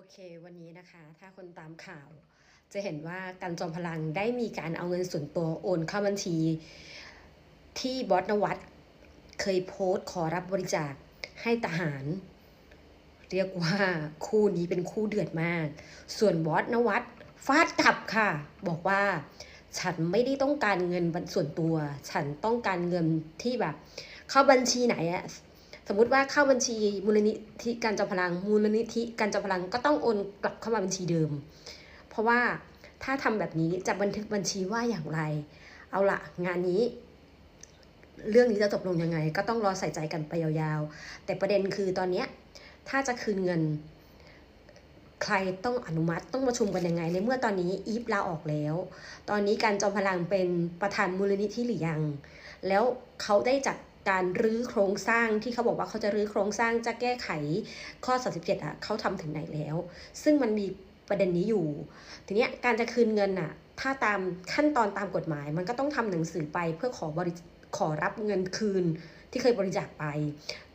โอเค วันนี้นะคะ ถ้าคนตามข่าว จะเห็นว่าการจอมพลังได้มีการเอาเงินส่วนตัวโอนเข้าบัญชี ที่บอสนวัตเคยโพสต์ขอรับบริจาคให้ทหาร เรียกว่าคู่นี้เป็นคู่เดือดมาก ส่วนบอสนวัตฟาดกลับค่ะ บอกว่าฉันไม่ได้ต้องการเงินส่วนตัว ฉันต้องการเงินที่แบบ เข้าบัญชีไหนอะ สมมุติว่าเข้าบัญชีมูลนิธิการจอมพลัง มูลนิธิการจอมพลังก็ต้องโอนกลับเข้ามาบัญชีเดิม เพราะว่าถ้าทำแบบนี้จะบันทึกบัญชีว่าอย่างไร เอาละงานนี้ เรื่องนี้จะจบลงยังไง ก็ต้องรอใส่ใจกันไปยาวๆ แต่ประเด็นคือตอนเนี้ถ้าจะคืนเงิน ใครต้องอนุมัติต้องประชุมกันยังไง ในเมื่อตอนนี้อีฟลาออกแล้ว ตอนนี้การจอมพลังเป็นประธานมูลนิธิหรือยัง แล้วเขาได้จัด การรื้อโครงสร้างที่เขาบอกว่าเขาจะรื้อโครงสร้างจะแก้ไขข้อ 37อะเขาทำถึงไหนแล้ว ซึ่งมันมีประเด็นนี้อยู่ ทีเนี้ยการจะคืนเงินอะถ้าตามขั้นตอนตามกฎหมาย มันก็ต้องทำหนังสือไปเพื่อขอบริขอรับเงินคืนที่เคยบริจาคไป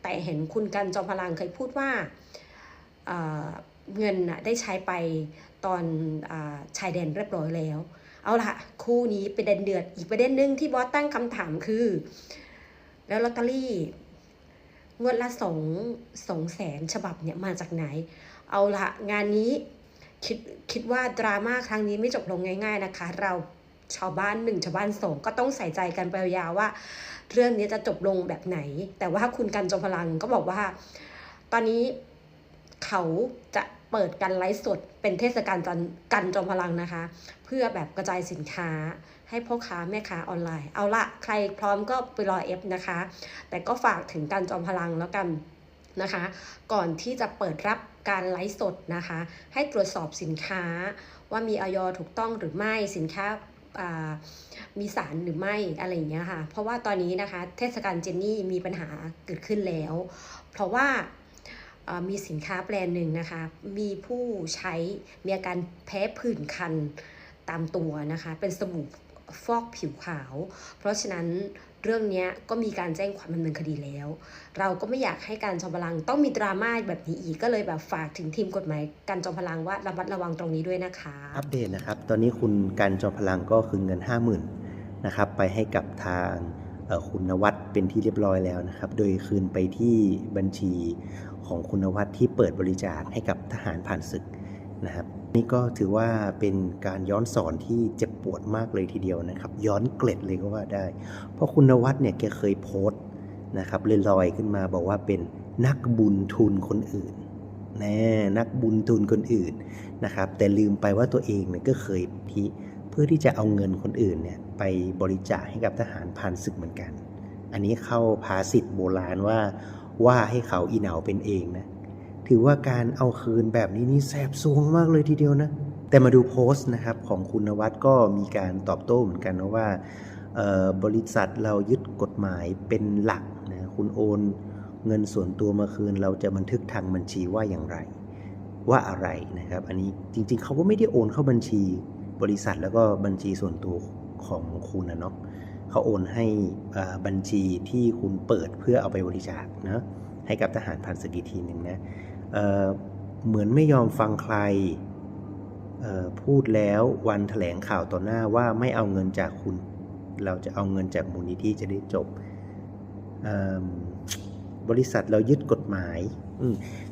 แต่เห็นคุณกันจอมพลังเคยพูดว่าเงินน่ะได้ใช้ไปตอนอชายแดนเรียบร้อยแล้ว เอาละคู่นี้เป็นเด็นเดือดอีกประเด็นหนึ่งที่บอสตั้งคำถามคือ แล้วลอตเตอรี่งวดละสองสองแสนฉบับเนี่ยมาจากไหน เอาละงานนี้คิดคิดว่าดราม่าครั้งนี้ไม่จบลงง่าย ๆนะคะ เราชาวบ้านหนึ่งชาวบ้านสองก็ต้องใส่ใจกันไปยาวๆว่า เรื่องนี้จะจบลงแบบไหน แต่ว่าคุณกันจอมพลังก็บอกว่า ตอนนี้ เขาจะเปิดกันไลฟ์สดเป็นเทศกาลกันจอมพลังนะคะ เพื่อแบบกระจายสินค้าให้พ่อค้าแม่ค้าออนไลน์ เอาละใครพร้อมก็ไปรอเอฟนะคะ แต่ก็ฝากถึงการจอมพลังแล้วกันนะคะ ก่อนที่จะเปิดรับการไลฟ์สดนะคะ ให้ตรวจสอบสินค้าว่ามีออยถูกต้องหรือไม่สินค้ามีสารหรือไม่อะไรอย่างเงี้ยค่ะ เพราะว่าตอนนี้นะคะ เทศกาลเจนนี่มีปัญหาเกิดขึ้นแล้ว เพราะว่า มีสินค้าแบรนด์หนึ่งนะคะ มีผู้ใช้มีอาการแพ้ผื่นคันตามตัวนะคะ เป็นสบู่ฟอกผิวขาว เพราะฉะนั้นเรื่องนี้ก็มีการแจ้งความดำเนินคดีแล้ว เราก็ไม่อยากให้การจอมพลังต้องมีดราม่าแบบนี้อีกก็เลยแบบฝากถึงทีมกฎหมายการจอมพลังว่าระมัดระวังตรงนี้ด้วยนะคะ อัปเดตนะครับ ตอนนี้คุณกันจอมพลังก็คืนเงิน 50,000 นะครับ ไปให้กับทาง คุณนวัดเป็นที่เรียบร้อยแล้วนะครับ โดยคืนไปที่บัญชีของคุณวัดที่เปิดบริจาคให้กับทหารผ่านศึกนะครับ นี่ก็ถือว่าเป็นการย้อนสอนที่เจ็บปวดมากเลยทีเดียวนะครับ ย้อนเกล็ดเลยก็ว่าได้ เพราะคุณนวัดเนี่ยแกเคยโพสต์นะครับลอยขึ้นมาบอกว่าเป็นนักบุญทุนคนอื่นแน่นักบุญทุนคนอื่นนะครับ แต่ลืมไปว่าตัวเองเนี่ยก็เคยที่เพื่อที่จะเอาเงินคนอื่นเนี่ยไปบริจาคให้กับทหารผ่านศึกเหมือนกัน อันนี้เข้าภาษิตโบราณว่าว่าให้เขาอีเหนาเป็นเองนะถือว่าการเอาคืนแบบนี้นี่แสบซวงมากเลยทีเดียวนะ แต่มาดูโพสต์นะครับของคุณนวัดก็มีการตอบโต้เหมือนกันนะว่าบริษัทเรายึดกฎหมายเป็นหลักนะคุณโอนเงินส่วนตัวมาคืน เราจะบันทึกทางบัญชีว่าอย่างไร ว่าอะไรนะครับ อันนี้จริงๆเขาก็ไม่ได้โอนเข้าบัญชี บริษัทแล้วก็บัญชีส่วนตัวของคุณนะเนาะเขาโอนให้บัญชีที่คุณเปิดเพื่อเอาไปบริจาคนะให้กับทหารผ่านศึกอีกทีหนึ่งนะเเหมือนไม่ยอมฟังใครพูดแล้ววันแถลงข่าวต่อหน้าว่าไม่เอาเงินจากคุณ เราจะเอาเงินจากมูลนิธิจะได้จบบริษัทเรายึดกฎหมายอื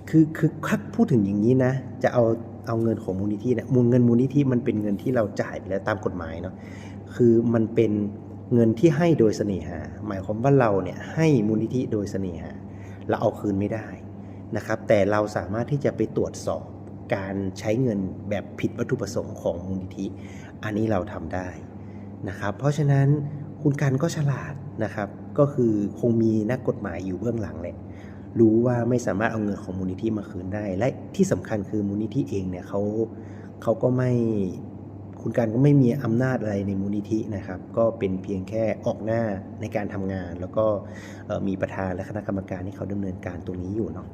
คือคือคักพูดถึงอย่างนี้นะ จะเอา เอาเงินของมูลนิธิเนี่ยมูลเงินมูลนิธิมันเป็นเงินที่เราจ่ายไปแล้วตามกฎหมายเนาะคือมันเป็นเงินที่ให้โดยเสน่หา หมายความว่าเราเนี่ยให้มูลนิธิโดยเสน่หาเราเอาคืนไม่ได้นะครับ แต่เราสามารถที่จะไปตรวจสอบการใช้เงินแบบผิดวัตถุประสงค์ของมูลนิธิ อันนี้เราทำได้นะครับ เพราะฉะนั้นคุณกันก็ฉลาดนะครับ ก็คือคงมีนักกฎหมายอยู่เบื้องหลังแหละ รู้ว่าไม่สามารถเอาเงินของมูลนิธิมาคืนได้ และที่สำคัญคือมูลนิธิเองเนี่ยเขาเขาก็ไม่คุณการก็ไม่มีอำนาจอะไรในมูลนิธินะครับ ก็เป็นเพียงแค่ออกหน้าในการทำงาน แล้วก็มีประธานและคณะกรรมการที่เขาดำเนินการตรงนี้อยู่เนาะ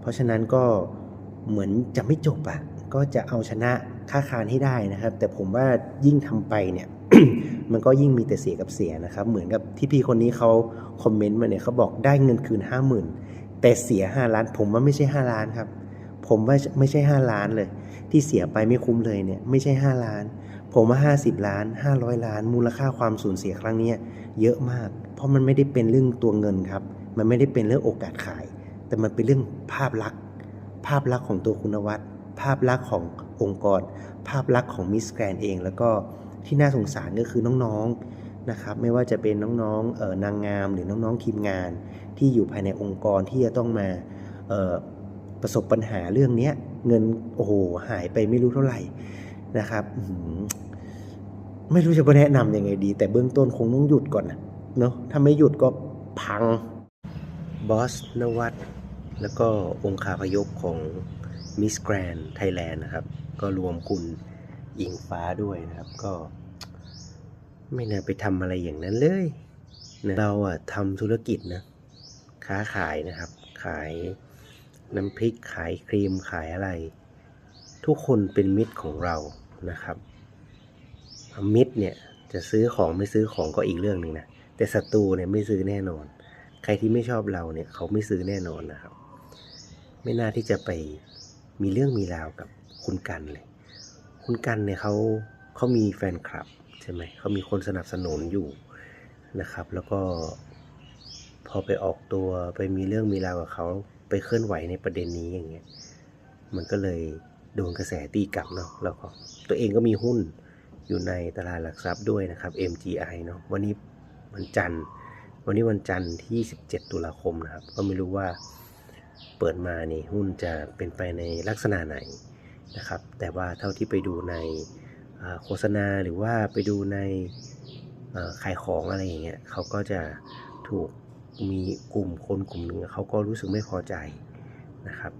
เพราะฉะนั้นก็เหมือนจะไม่จบอะ่ะก็จะเอาชนะค่าคารให้ได้นะครับ แต่ผมว่ายิ่งทำไปเนี่ย มันก็ยิ่งมีแต่เสียกับเสียนะครับ เหมือนกับที่พี่คนนี้เขาคอมเมนต์มาเนี่ยเขาบอกได้เงินคืนห้าหมื่นแต่เสียห้าล้าน ผมว่าไม่ใช่ห้าล้านครับ ผมว่าไม่ใช่ 5 ล้านเลย ที่เสียไปไม่คุ้มเลยเนี่ยไม่ใช่ 5 ล้าน ผมว่า 50 ล้าน 500 ล้าน มูลค่าความสูญเสียครั้งนี้เยอะมาก เพราะมันไม่ได้เป็นเรื่องตัวเงินครับ มันไม่ได้เป็นเรื่องโอกาสขาย แต่มันเป็นเรื่องภาพลักษณ์ภาพลักษณ์ของตัวคุณวัฒน์ ภาพลักษณ์ขององค์กร ภาพลักษณ์ของมิสแกรนเอง แล้วก็ที่น่าสงสารก็คือน้องๆนะครับไม่ว่าจะเป็นน้องๆเออนางงามหรือน้องๆทีมงาน ที่อยู่ภายในองค์กรที่จะต้องมาเออประสบปัญหาเรื่องเนี้ยเงินโอ้โหหายไปไม่รู้เท่าไหร่นะครับไม่รู้จะแนะนำยังไงดี แต่เบื้องต้นคงต้องหยุดก่อนนะเนาะถ้าไม่หยุดก็พังบอสนวัตแล้วก็องค์คาพยพของ มิสแกรนไทยแลนด์นะครับ ก็รวมคุณอิงฟ้าด้วยนะครับ ก็ ไม่น่าไปทำอะไรอย่างนั้นเลยนะเราอะทำธุรกิจนะ ค้าขายนะครับ ขายน้ำพริกขายครีมขายอะไร ทุกคนเป็นมิตรของเรานะครับ มิตรเนี่ยจะซื้อของไม่ซื้อของก็อีกเรื่องหนึ่งนะแต่ศัตรูเนี่ยไม่ซื้อแน่นอน ใครที่ไม่ชอบเราเนี่ยเขาไม่ซื้อแน่นอนนะครับ ไม่น่าที่จะไป มีเรื่องมีราวกับคุณกันเลย คุณกันเนี่ยเขาเขามีแฟนคลับใช่ไหมเขามีคนสนับสนุนอยู่นะครับ แล้วก็พอไปออกตัวไปมีเรื่องมีราวกับเขาไปเคลื่อนไหวในประเด็นนี้อย่างเงี้ยมันก็เลยโดนกระแสตีกลับเนาะแล้วก็ตัวเองก็มีหุ้นอยู่ในตลาดหลักทรัพย์ด้วยนะครับ MGI เนาะวันนี้วันจันทร์ วันนี้วันจันทร์ที่ 17 ตุลาคมนะครับ ก็ไม่รู้ว่า เปิดมานี่หุ้นจะเป็นไปในลักษณะไหนนะครับ แต่ว่าเท่าที่ไปดูในโฆษณาหรือว่าไปดูในขายของอะไรอย่างเงี้ยเขาก็จะถูกมีกลุ่มคนกลุ่มหนึ่งเขาก็รู้สึกไม่พอใจนะครับ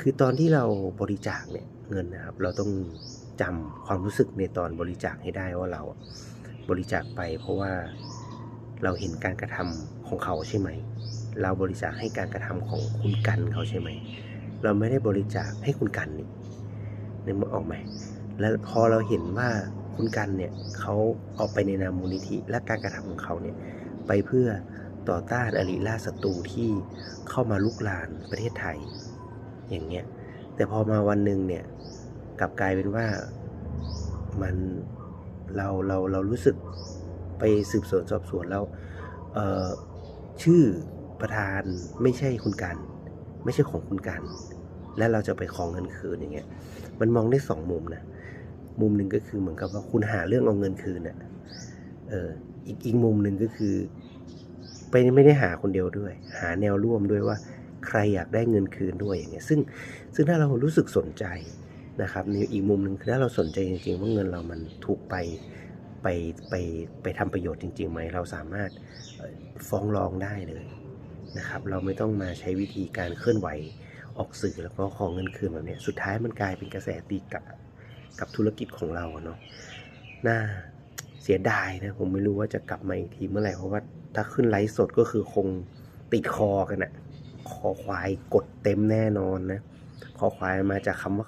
คือตอนที่เราบริจาคเนี่ยเงินนะครับ เราต้องจำความรู้สึกในตอนบริจาคให้ได้ว่าเราบริจาคไปเพราะว่าเราเห็นการกระทำของเขาใช่ไหม เราบริจาคให้การกระทำของคุณกันเขาใช่ไหม เราไม่ได้บริจาคให้คุณกันนี่นึกออกไหมแล้วพอเราเห็นว่าคุณกันเนี่ยเขาออกไปในนามมูลนิธิและการกระทำของเขาเนี่ยไปเพื่อต่อต้านอริราชศัตรูที่เข้ามาลุกลานประเทศไทย อย่างเงี้ยแต่พอมาวันหนึ่งเนี่ยกลับกลายเป็นว่ามันเราเราเรารู้สึกไปสืบสวนสอบสวนแล้วชื่อ ประธานไม่ใช่คุณกัน ไม่ใช่ของคุณกัน และเราจะไปของเงินคืนอย่างเงี้ย มันมองได้สองมุมนะมุมหนึ่งก็คือเหมือนกับว่าคุณหาเรื่องเอาเงินคืนน่ะเอออีกอีกมุมหนึ่งก็คือ ไปไม่ได้หาคนเดียวด้วย หาแนวร่วมด้วยว่า ใครอยากได้เงินคืนด้วยอย่างเงี้ยซึ่งซึ่งถ้าเรารู้สึกสนใจนะครับในอีกมุมหนึ่งคือถ้าเราสนใจจริงๆว่าเงินเรามันถูกไปไปไปไปทำประโยชน์จริงๆไหมเราสามารถฟ้องร้องได้เลย นะครับ เราไม่ต้องมาใช้วิธีการเคลื่อนไหวออกสื่อแล้วก็ขอเงินคืนแบบนี้สุดท้ายมันกลายเป็นกระแสตีกลับกับธุรกิจของเราเนาะน่าเสียดายนะผมไม่รู้ว่าจะกลับมาอีกทีเมื่อไหร่เพราะว่าถ้าขึ้นไลฟ์สดก็คือคงติดคอกันอะคอควายกดเต็มแน่นอนนะคอควายมาจากคำว่า